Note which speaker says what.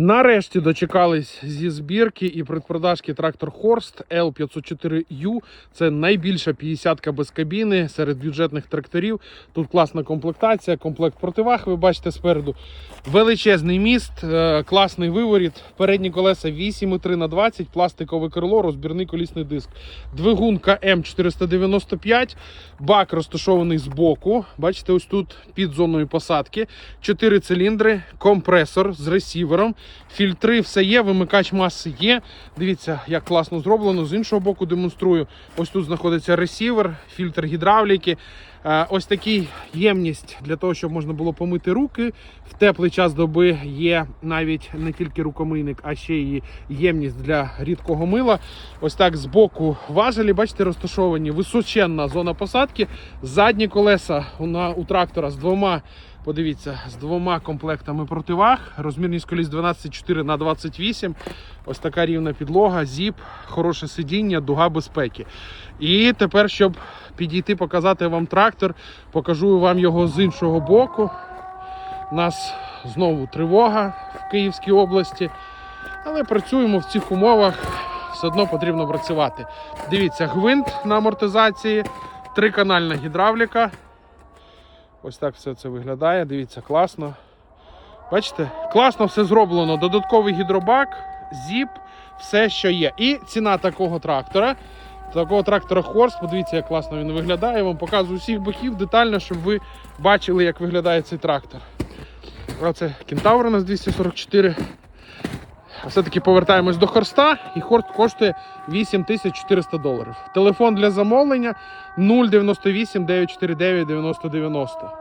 Speaker 1: Нарешті дочекались зі збірки і предпродажки трактор Хорст L504U. Це найбільша 50-ка без кабіни серед бюджетних тракторів. Тут класна комплектація, комплект противаг. Ви бачите спереду. Величезний міст, е, класний виворіт. Передні колеса 8,3 на 20, пластикове крило, розбірний колісний диск. Двигун КМ495, бак розташований збоку. Бачите, ось тут під зоною посадки. 4 циліндри, компресор з ресівером. Фільтри, все є, вимикач маси є. Дивіться, як класно зроблено. З іншого боку демонструю. Ось тут знаходиться ресівер, фільтр гідравліки. Е, Ось такий ємність для того, щоб можна було помити руки. В теплий час доби є навіть не тільки рукомийник, а ще й ємність для рідкого мила. Ось так з боку важелі, бачите, розташовані височенна зона посадки. Задні колеса у, трактора з двома. Подивіться, з двома комплектами противаг. Розмірність коліс 12,4 на 28. Ось така рівна підлога, зіп, хороше сидіння, дуга безпеки. І тепер, щоб підійти, показати вам трактор, покажу вам його з іншого боку. У нас знову тривога в Київській області. Але працюємо в цих умовах. Все одно потрібно працювати. Дивіться, гвинт на амортизації, триканальна гідравліка. Ось так все це виглядає. Дивіться, класно. Бачите, класно все зроблено. Додатковий гідробак, зіп, все, що є. І ціна такого трактора. Такого трактора Хорс, подивіться, як класно він виглядає. Я вам показую усіх боків детально, щоб ви бачили, як виглядає цей трактор. Оце кентавр у нас 244. Все-таки повертаємось до Хорста, і Хорст коштує 8400 доларів. Телефон для замовлення 098 949 9090.